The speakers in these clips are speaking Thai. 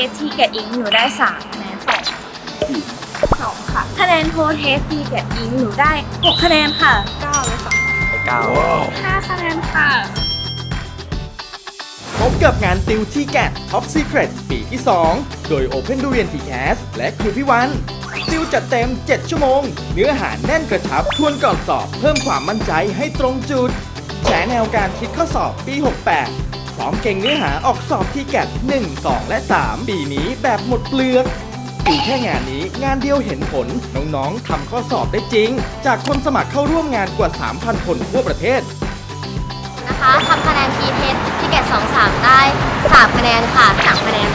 เทสที่แกัอิงหนูได้สามคะแนนสองสองค่ะ คะแนนโทเทสตีกับอิงหนูได้หกคะแนนค่ะเก้าและสองไปเก้าห้าคะแนนค่ะ พบกับงานติวที่แกะ Top Secret ปีที่ 2 โดย Open Durian t c a s และครูพี่วัน ติวจัดเต็ม 7 ชั่วโมง เนื้อหาแน่นกระชับ ทวนก่อนสอบ เพิ่มความมั่นใจให้ตรงจุดแฉแนวการคิดข้อสอบปี 68 พร้อมเก่งเนื้อหาออกสอบที่แกด1 2 และ 3 ปีนี้แบบหมดเปลือกอยู่แค่งานนี้งานเดียวเห็นผล น้องๆทำข้อสอบได้จริง จากคนสมัครเข้าร่วมงานกว่า 3,000 คนทั่วประเทศ นะคะทำคะแนน p ีเพที่เกตสองสามได้ 3 คะแนนค่ะ3คะแนน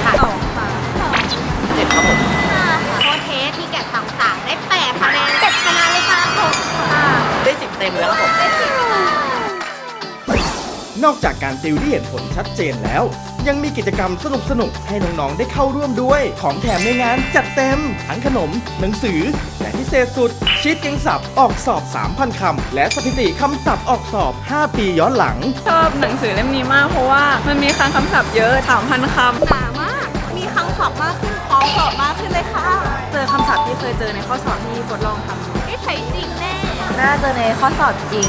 นอกจากการติวที่เห็นผลชัดเจนแล้ว ยังมีกิจกรรมสนุกๆให้น้องๆได้เข้าร่วมด้วย ของแถมในงานจัดเต็ม ทั้งขนม หนังสือ และพิเศษสุด ชีตเก่งศัพท์ออกสอบ 3,000 คำ และสถิติคำศัพท์ออกสอบ 5 ปีย้อนหลัง ชอบหนังสือเล่มนี้มากเพราะว่ามันมีคำคำศัพท์เยอะ 3,000 คำหนามาก มีคำศัพท์มากขึ้นพร้อมสอบมากขึ้นเลยค่ะ เจอคำศัพท์ที่เคยเจอในข้อสอบที่ทดลองทำได้ใช้จริงแน่ น่าจะในข้อสอบจริง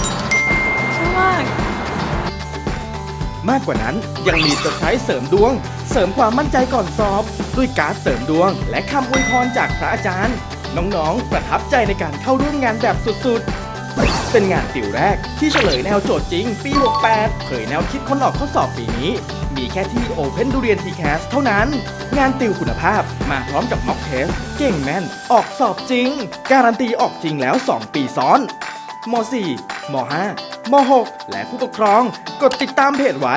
ใช่มาก มากกว่านั้นยังมีเซอร์ไพรส์เสริมดวง เสริมความมั่นใจก่อนสอบ ด้วยการ์ดเสริมดวง และคำอวยพรจากพระอาจารย์ น้องๆ ประทับใจในการเข้าร่วมงานแบบสุดๆ เป็นงานติวแรกที่เฉลยแนวโจทย์จริง ปี 68 เผยแนวคิดค้นออกข้อสอบปีนี้ มีแค่ที่ Open Durian t c a s เท่านั้น งานติวคุณภาพมาพร้อมกับ Mock Test เก่งแม่น ออกสอบจริง การันตีออกจริงแล้ว 2 ปีซ้อนม .4 ม .5 ม .6 และผู้ปกครอง กดติดตามเพจไว้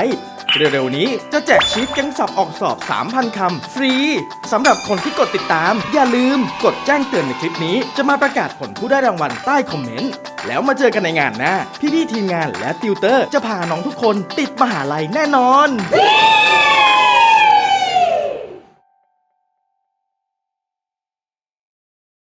เร็วๆนี้จะแจกชีตแกังสับออกสอบ 3,000 คำ ฟรี สำหรับคนที่กดติดตาม อย่าลืมกดแจ้งเตือนในคลิปนี้ จะมาประกาศผลผู้ได้รางวัลใต้คอมเมนต์ แล้วมาเจอกันในงานหน้า พี่ๆทีมงานและติวเตอร์จะพาน้องทุกคนติดมหาลัยแน่นอน